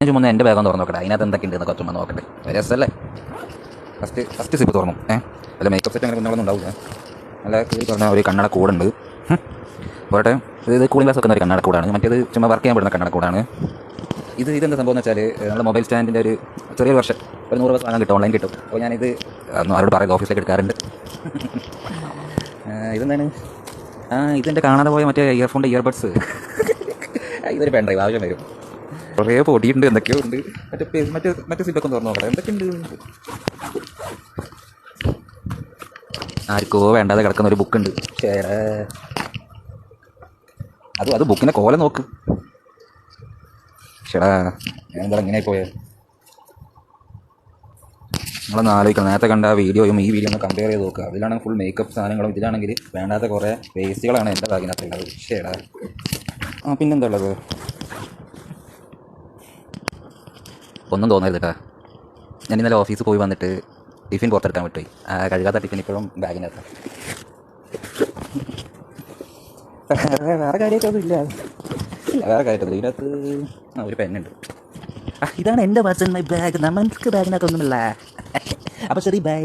ഞാൻ എന്റെ ബാഗം തുറന്നു നോക്കട്ടെ. അതിനകത്ത് എന്തൊക്കെ ഉണ്ടെന്ന് ചുമ്മാ നോക്കട്ടെ രസമല്ലേ? ഫസ്റ്റ് ഫസ്റ്റ് സിപ്പ് തുറന്നു. ഏഹ് അല്ല മേക്കപ്പ് സെറ്റ് അങ്ങനെ കുഞ്ഞുങ്ങളൊന്നും ഉണ്ടാവില്ല നല്ല കീറി പറഞ്ഞ ഒരു കണ്ണട കൂടുണ്ട്. പോട്ടെ. ഇത് കൂളിംഗ് ഗ്ലാസ് വെക്കുന്ന ഒരു കണ്ണട കൂടാണ്. മറ്റേത് ചുമ്മാ വർക്ക് ചെയ്യാൻ പറ്റുന്ന കണ്ണട കൂടാണ്. ഇത് ഇതെന്താ സംഭവം എന്ന് വെച്ചാൽ നമ്മുടെ മൊബൈൽ സ്റ്റാൻഡിന്റെ ഒരു ചെറിയൊരു വർഷം ഒരു നൂറ് രൂപ സാധനം കിട്ടും ഓൺലൈൻ കിട്ടും. അപ്പോൾ ഞാനിത് ഒന്നും ആരോട് പറയുക ഓഫീസിലേക്ക് എടുക്കാറുണ്ട്. ഇതെന്താണ്? ആ ഇതെന്റെ കാണാതെ പോയ മറ്റേ ഇയർഫോണിന്റെ ഇയർബഡ്സ് ഇതൊരു പെൻ ഡ്രൈവ് ആവശ്യം വരും. കുറേ പൊടിയുണ്ട് എന്തൊക്കെയോ ഉണ്ട്. മറ്റേ മറ്റേ മറ്റേ മറ്റേ സിപ്പൊക്കെ തുറന്നു നോക്കട്ടെ. എന്തൊക്കെയുണ്ട്? ആർക്കോ വേണ്ടാതെ കിടക്കുന്ന ഒരു ബുക്കുണ്ട് ചേടാ അത് അത് ബുക്കിനെ കോല നോക്ക്. ചേടാ എന്താ ഇങ്ങനെ പോയത് നിങ്ങളൊന്ന് ആലോചിക്കണം. നേരത്തെ കണ്ട ആ വീഡിയോയും ഈ വീഡിയോ ഒന്ന് കമ്പയർ ചെയ്ത് നോക്കുക അതിലാണെങ്കിൽ ഫുൾ മേക്കപ്പ് സാധനങ്ങളും ഇതിലാണെങ്കിൽ വേണ്ടാത്ത കുറേ വേസ്റ്റുകളാണ് എന്റെ ബാഗിനകത്തുള്ളത് ശരിടാ ആ പിന്നെന്താ ഉള്ളത്? ഒന്നും തോന്നരുത് കേട്ടോ ഞാൻ ഇന്നലെ ഓഫീസിൽ പോയി വന്നിട്ട് ടിഫിൻ പുറത്തെടുക്കാൻ ആ കഴുകാത്ത ടിഫിൻ ഇപ്പോഴും ബാഗിനകത്ത്. വേറെ കാര്യമായിട്ടൊന്നും ഇല്ല. വേറെ കാര്യമായിട്ടൊന്നും ഇതിനകത്ത് ആ ഒരു പെണ്ണുണ്ട് ആ ഇതാണ് എന്റെ പേഴ്സണൽ ബാഗ് നമുക്ക് ബാഗിനകത്തൊന്നുമില്ല അപ്പോൾ ശരി ബൈ